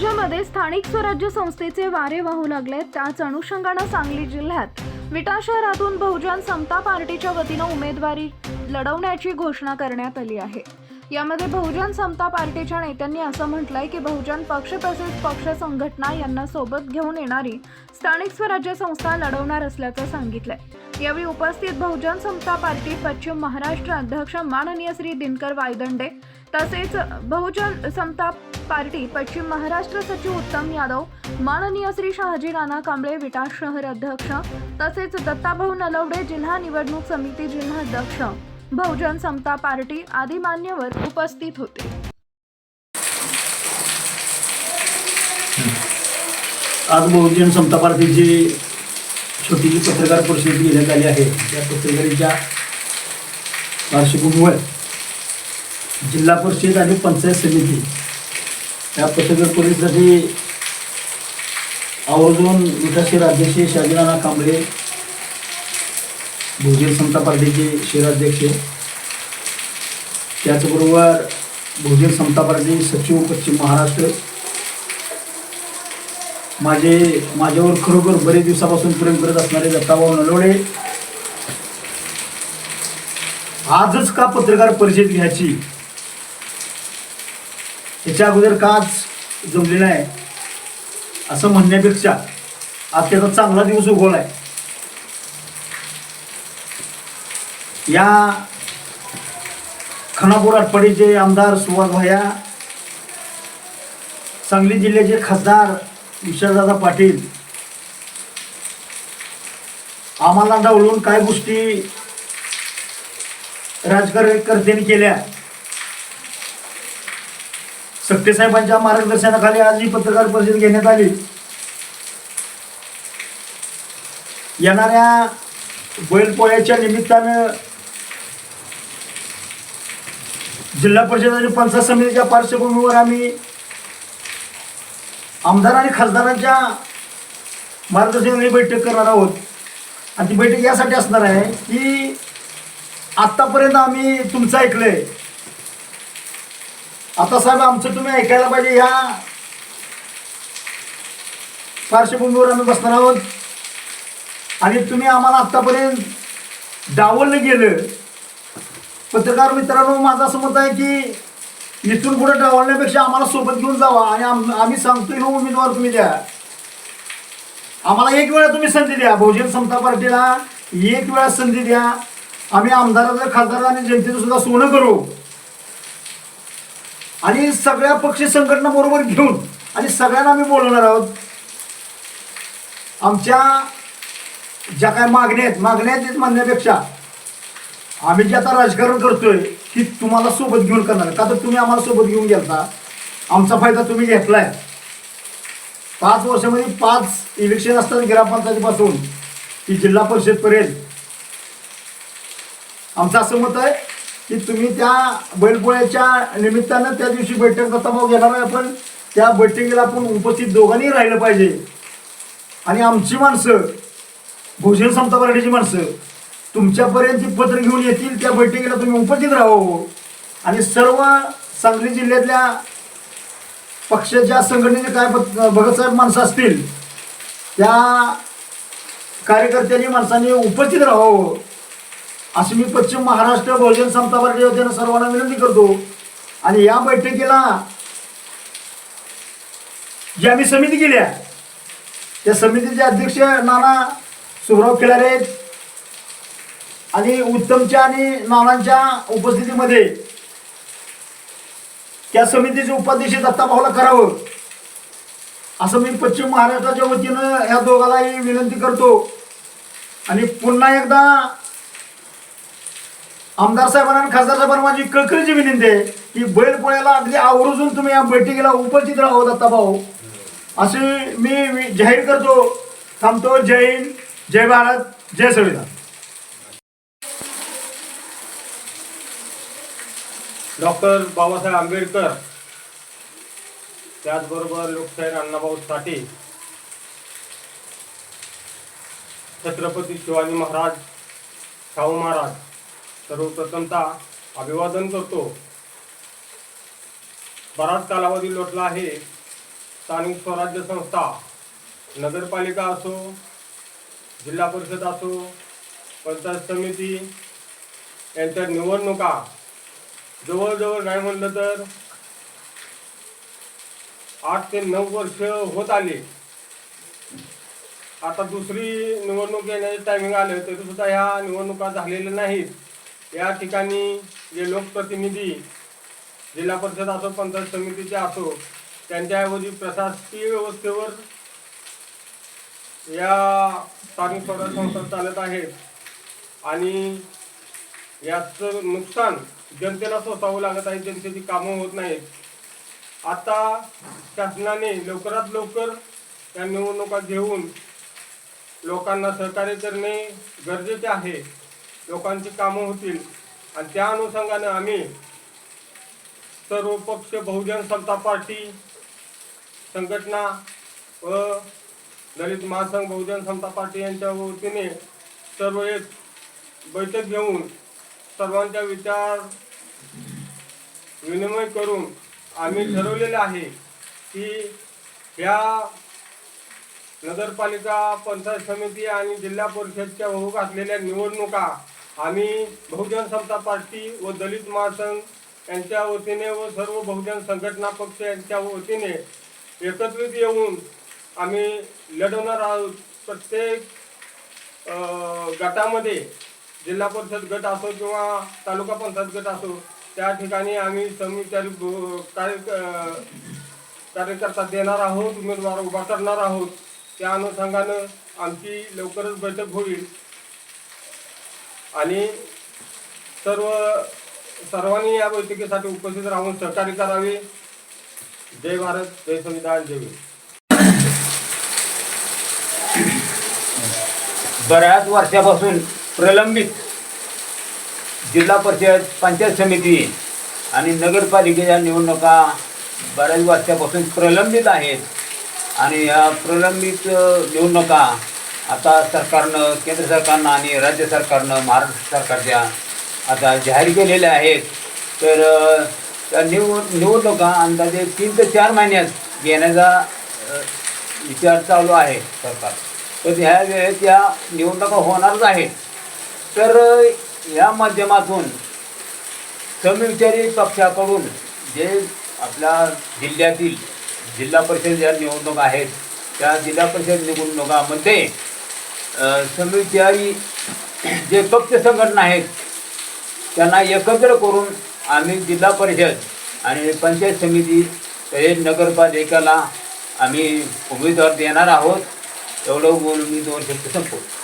राज्यामध्ये स्थानिक स्वराज्य संस्थेचे वारे वाहू लागले त्याच अनुषंगानं सांगली जिल्ह्यात विटा शहरातून बहुजन समता पार्टीच्या वतीनं उमेदवारी लढवण्याची घोषणा करण्यात आली आहे. यामध्ये बहुजन समता पार्टीच्या नेत्यांनी असं म्हटलंय की बहुजन पक्ष तसेच पक्ष संघटना यांना सोबत घेऊन येणारी स्थानिक स्वराज्य संस्था लढवणार असल्याचं सांगितलंय. यावेळी उपस्थित बहुजन समता पार्टी पश्चिम महाराष्ट्र अध्यक्ष माननीय श्री दिनकर वायदंडे तसेच बहुजन समता पार्टी पश्चिम महाराष्ट्र सचिव उत्तम यादव माननीय श्री शहाजी राणा कांबळे विटा शहर अध्यक्ष तसेच दत्ताभाऊ नलवडे जिल्हा निवडणूक समिती जिल्हा अध्यक्ष. बहुजन समता पार्टी आदी मान्यवर उपस्थित होते. आज बहुजन समता पार्टीची छोटीशी पत्रकार परिषद घेण्यात आली आहे. त्या पत्रकारीच्या पार्श्वभूमीवर जिल्हा परिषद आणि पंचायत समिती या पत्रकार पोलीससाठी आवर्जून विकासशील अध्यक्ष शाजीराणा कांबळे बहुजन समता पार्टीचे शहराध्यक्ष त्याचबरोबर बहुजन समता पार्टी सचिव पश्चिम महाराष्ट्र माझे माझ्यावर खरोखर बरेच दिवसापासून प्रेम करत असणारे दत्ताभाऊ नलवडे आजच का पत्रकार परिषद घ्यायची? याच्या अगोदर काच जमलेला आहे. असं म्हणण्यापेक्षा आज त्याचा चांगला दिवस उगवला आहे या खानापूर आटपाडीचे आमदार सुभाष भया सांगली जिल्ह्याचे खासदार विशालदादा पाटील आम्हाला डावलून काय गोष्टी राजकारकर्त्यांनी केल्या? साहेबांच्या मार्गदर्शनाखाली आज ही पत्रकार परिषद घेण्यात आली. येणाऱ्या बैलपोळ्याच्या निमित्तानं जिल्हा परिषद आणि पंचायत समितीच्या पार्श्वभूमीवर आम्ही आमदार आणि खासदारांच्या मार्गदर्शनाने बैठक करणार आहोत. आणि ती बैठक यासाठी असणार आहे की आत्तापर्यंत आम्ही तुमचं ऐकलंय. आता साहेब आमचं तुम्ही ऐकायला पाहिजे या पार्श्वभूमीवर आम्ही बसणार आहोत. आणि तुम्ही आम्हाला आत्तापर्यंत डावललं गेलं. पत्रकार मित्रांनो माझं असं मत आहे की इथून पुढे डावलण्यापेक्षा आम्हाला सोबत घेऊन जावा. आणि आम आम्ही सांगतोय हो उमेदवार तुम्ही द्या. आम्हाला एक वेळा तुम्ही संधी द्या. बहुजन समता पार्टीला एक वेळा संधी द्या. आम्ही आमदाराचं खासदार आणि जनतेचं सुद्धा सोनं करू. आणि सगळ्या पक्ष संघटना बरोबर घेऊन आणि सगळ्यांना आम्ही बोलवणार आहोत. आमच्या ज्या काय मागण्या आहेत मागण्या आहेत म्हणण्यापेक्षा आम्ही जे आता राजकारण करतोय की तुम्हाला सोबत घेऊन करणार का तर तुम्ही आम्हाला सोबत घेऊन गेलता. आमचा फायदा तुम्ही घेतलाय. पाच वर्षामध्ये पाच इलेक्शन असतात ग्रामपंचायतीपासून ती जिल्हा परिषदपर्यंत आमचं असं मत आहे की तुम्ही त्या बैलपोळ्याच्या निमित्तानं त्या दिवशी बैठक दत्ताभाऊ घेणार आहे आपण. त्या बैठकीला आपण उपस्थित दोघांनी राहिलं पाहिजे. आणि आमची माणसं भूषण समता पार्टीची माणसं तुमच्यापर्यंत पत्र घेऊन येतील त्या बैठकीला तुम्ही उपस्थित राहावं आणि सर्व सांगली जिल्ह्यातल्या पक्षाच्या संघटनेचे काय भगतसाहेब माणसं असतील त्या कार्यकर्त्यांनी माणसांनी उपस्थित राहावं. अशी मी पश्चिम महाराष्ट्र बहुजन समता पार्टी वतीनं सर्वांना विनंती करतो. आणि या बैठकीला जी आम्ही समिती केली आहे त्या समितीचे अध्यक्ष नाना सुभराव खिलारे आहेत. आणि उत्तमच्या आणि नानांच्या उपस्थितीमध्ये त्या समितीचे उपाध्यक्ष दत्ताभाऊला करावं असं मी पश्चिम महाराष्ट्राच्या वतीनं या दोघालाही विनंती करतो. आणि पुन्हा एकदा आमदार साहेबांना आणि खासदार साहेबांना माझी कळकळीची विनंती आहे की बैलपोळ्याला अगदी आवर्जून तुम्ही या बैठकीला उपस्थित आता दत्ताभाऊ असे मी जाहीर करतो. थांबतो. जय हिंद जय भारत जय संविधान. डॉक्टर बाबासाहेब आंबेडकर त्याचबरोबर लोकशाहीर अण्णाभाऊ साठे छत्रपती शिवाजी महाराज शाहू महाराज सर्वप्रथमता अभिवादन करतो. बराच कालावधी लोटला आहे. स्थानिक स्वराज्य संस्था नगरपालिका असो जिल्हा परिषद असो पंचायत समिती यांच्या निवडणुका जवळजवळ नाही म्हणलं तर आठ ते नऊ वर्ष होत आली. आता दुसरी निवडणूक येण्याचे टायमिंग आले तरी सुद्धा ह्या निवडणुका झालेल्या नाहीत. या ठिकाणी जे लोकप्रतिनिधी जिल्हा परिषद असो पंचायत समितीचे असो त्यांच्याऐवजी प्रशासकीय व्यवस्थेवर या स्थानिक स्वराज्य संस्था चालत आहेत. आणि याचं नुकसान जनतेला सोसावं लागत आहे जनतेची कामं होत नाहीत. आता शासनाने लवकरात लवकर या निवडणुका घेऊन लोकांना सहकार्य करणे गरजेचे आहे. लोकांची कामं होतील. आणि त्या अनुषंगाने आम्ही सर्वपक्ष बहुजन समता पार्टी संघटना व दलित महासंघ बहुजन समता पार्टी यांच्या वतीने सर्व एक बैठक घेऊन सर्वांच्या विचार विनिमय करून आम्ही ठरवलेले आहे की ह्या नगरपालिका पंचायत समिती आणि जिल्हा परिषदच्या होऊ घातलेल्या निवडणुका आम्ही बहुजन समता पार्टी व दलित महासंघ यांच्या वतीने व सर्व बहुजन संघटना पक्ष यांच्या वतीने एकत्रित येऊन आम्ही लढवणार आहोत. प्रत्येक गटामध्ये जिल्हा परिषद गट असो किंवा तालुका पंचायत गट असो त्या ठिकाणी आम्ही समिचारी कार्य कार्यकर्ता देणार आहोत उमेदवार उभा करणार आहोत. त्या अनुषंगानं आमची लवकरच बैठक होईल. आणि सर्व सर्वांनी या बैठकीसाठी उपस्थित राहून सहकार्य करावे. जय भारत जय संविधान जय बऱ्याच वर्षापासून प्रलंबित जिल्हा परिषद पंचायत समिती आणि नगरपालिकेच्या निवडणुका बऱ्याच वर्षापासून प्रलंबित आहेत. आणि या प्रलंबित निवडणुका आता सरकारनं केंद्र सरकारनं आणि राज्य सरकारनं महाराष्ट्र सरकारच्या आता जाहीर केलेल्या आहेत तर त्या निवड निवडणुका अंदाजे तीन ते चार महिन्यात घेण्याचा विचार चालू आहे सरकार. तर ह्या वेळेत या निवडणुका होणारच आहेत. तर या माध्यमातून समविचारी पक्षाकडून जे आपल्या जिल्ह्यातील जिल्हा परिषद ज्या निवडणुका आहेत त्या जिल्हा परिषद निवडणुकामध्ये अ, जे पक्ष संघटना आहेत त्यांना एकत्र करून आम्ही जिल्हा परिषद आणि पंचायत समिती हे नगरपालिकेला आम्ही उमेदवार देणार आहोत. एवढं बोलून मी दोन शब्द संपवतो.